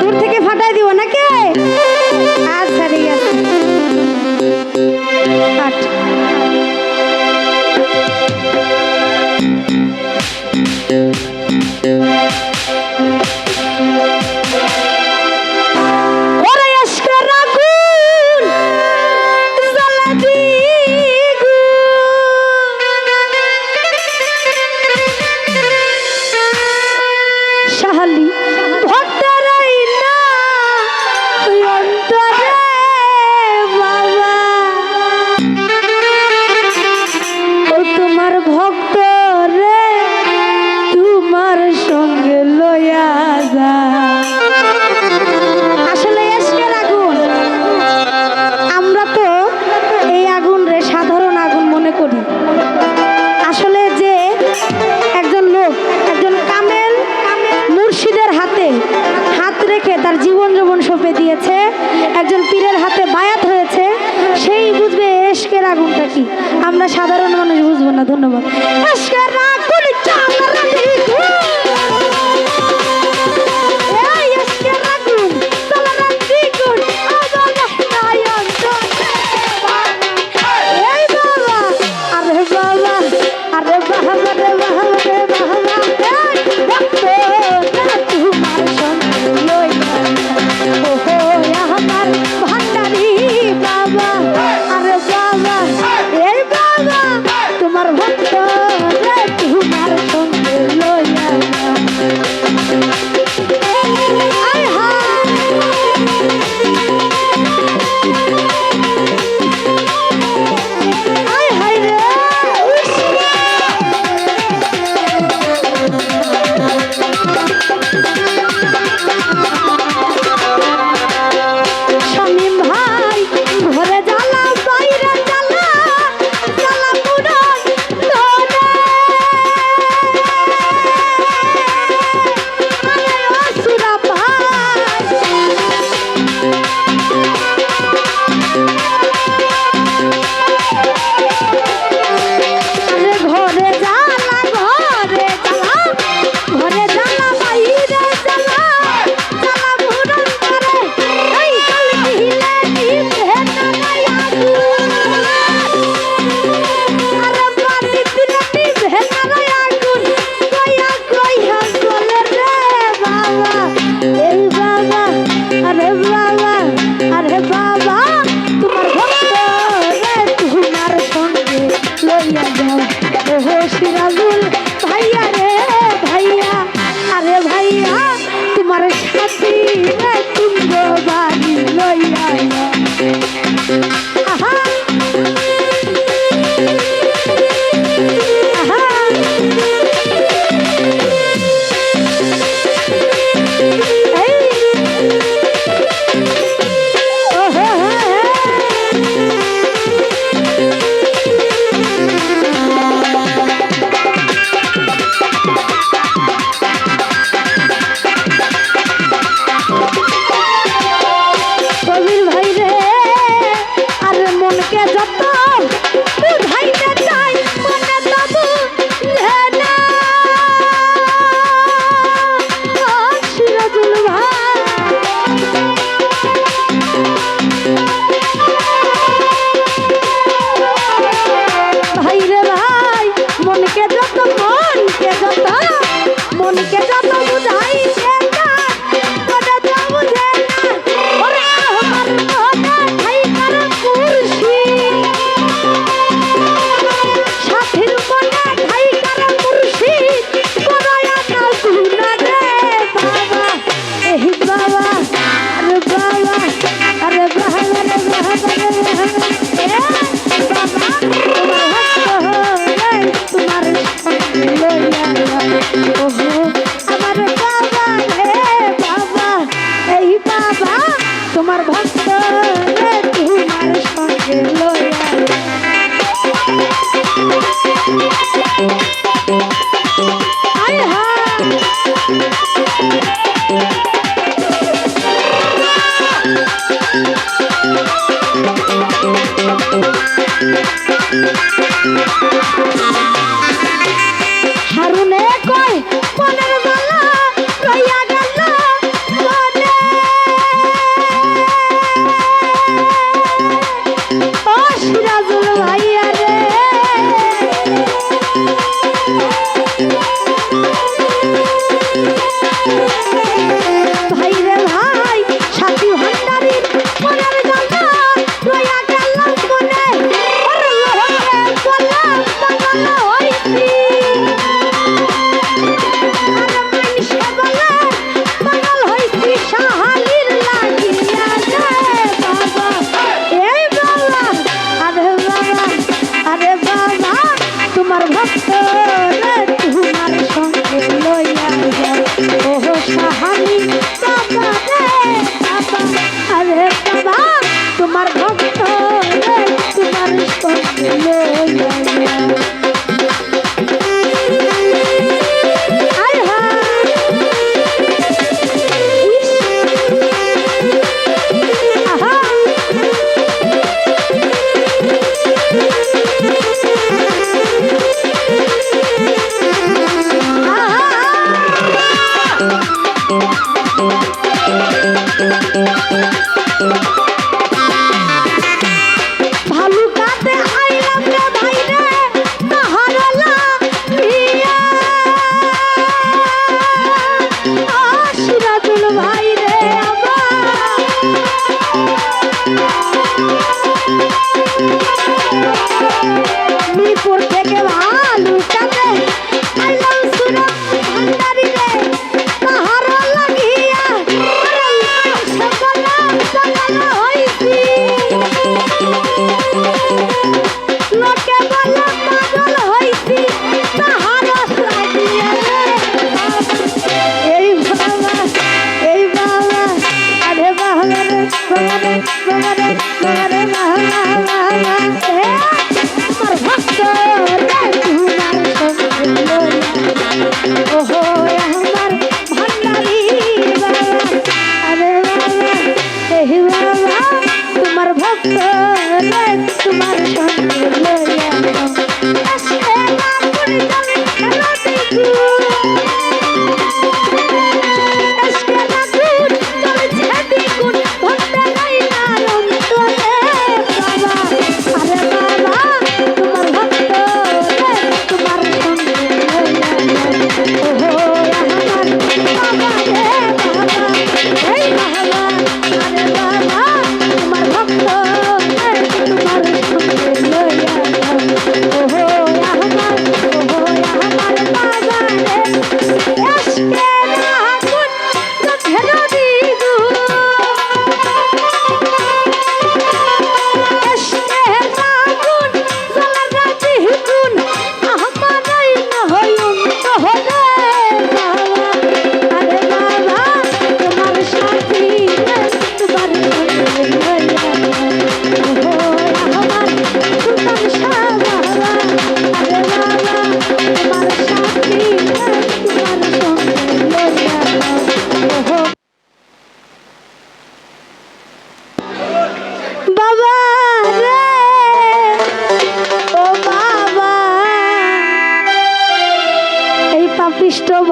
দূর থেকে ফাটাই দিব নাকি? কি আমরা সাধারণ মানুষ বুঝব না ধন্যবাদ। হে বাবা তোমার Luis, ¿por qué que va? Oh. বৈষ্ণব